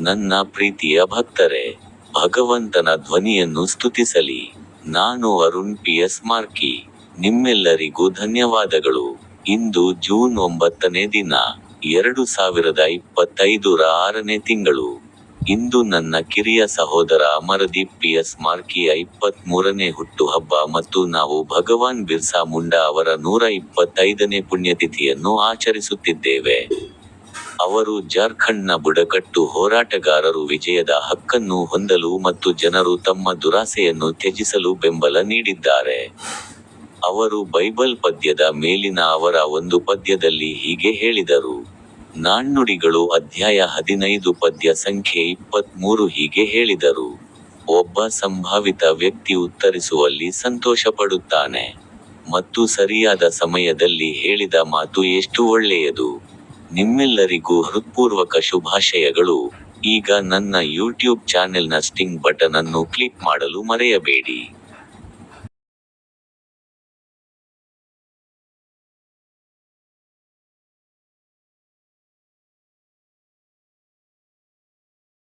ನನ್ನ ಪ್ರೀತಿಯ ಭಕ್ತರೇ, ಭಗವಂತನ ಧ್ವನಿಯನ್ನು ಸ್ತುತಿಸಲಿ. ನಾನು ಅರುಣ್ ಪಿ. ಎಸ್. ಮಾರ್ಕಿ. ನಿಮ್ಮೆಲ್ಲರಿಗೂ ಧನ್ಯವಾದಗಳು. ಇಂದು ಜೂನ್ ಒಂಬತ್ತನೇ ದಿನ, ಎರಡು ಸಾವಿರದ ಇಪ್ಪತ್ತೈದರ ಆರನೇ ತಿಂಗಳು. ಇಂದು ನನ್ನ ಕಿರಿಯ ಸಹೋದರ ಅಮರದೀಪ್ ಪಿ. ಎಸ್. ಮಾರ್ಕಿಯ ಇಪ್ಪತ್ತ್ ಮೂರನೇ ಹುಟ್ಟುಹಬ್ಬ ಮತ್ತು ನಾವು ಭಗವಾನ್ ಬಿರ್ಸಾ ಮುಂಡಾ ಅವರ ನೂರ ಇಪ್ಪತ್ತೈದನೇ ಪುಣ್ಯತಿಥಿಯನ್ನು ಆಚರಿಸುತ್ತಿದ್ದೇವೆ. ಅವರು ಜಾರ್ಖಂಡ್ನ ಬುಡಕಟ್ಟು ಹೋರಾಟಗಾರರು ವಿಜಯದ ಹಕ್ಕನ್ನು ಹೊಂದಲು ಮತ್ತು ಜನರು ತಮ್ಮ ದುರಾಸೆಯನ್ನು ತ್ಯಜಿಸಲು ಬೆಂಬಲ ನೀಡಿದ್ದಾರೆ. ಅವರು ಬೈಬಲ್ ಪದ್ಯದ ಮೇಲಿನ ಅವರ ಒಂದು ಪದ್ಯದಲ್ಲಿ ಹೀಗೆ ಹೇಳಿದರು, ನಾಣ್ಣುಡಿಗಳು ಅಧ್ಯಾಯ ಹದಿನೈದು ಪದ್ಯ ಸಂಖ್ಯೆ ಇಪ್ಪತ್ಮೂರು ಹೀಗೆ ಹೇಳಿದರು, ಒಬ್ಬ ಸಂಭಾವಿತ ವ್ಯಕ್ತಿ ಉತ್ತರಿಸುವಲ್ಲಿ ಸಂತೋಷಪಡುತ್ತಾನೆ, ಮತ್ತು ಸರಿಯಾದ ಸಮಯದಲ್ಲಿ ಹೇಳಿದ ಮಾತು ಎಷ್ಟು ಒಳ್ಳೆಯದು? ನಿಮ್ಮೆಲ್ಲರಿಗೂ ಹೃತ್ಪೂರ್ವಕ ಶುಭಾಶಯಗಳು. ಈಗ ನನ್ನ ಯೂಟ್ಯೂಬ್ ಚಾನೆಲ್ನ ಸ್ಟಿಂಗ್ ಬಟನ್ ಅನ್ನು ಕ್ಲಿಕ್ ಮಾಡಲು ಮರೆಯಬೇಡಿ.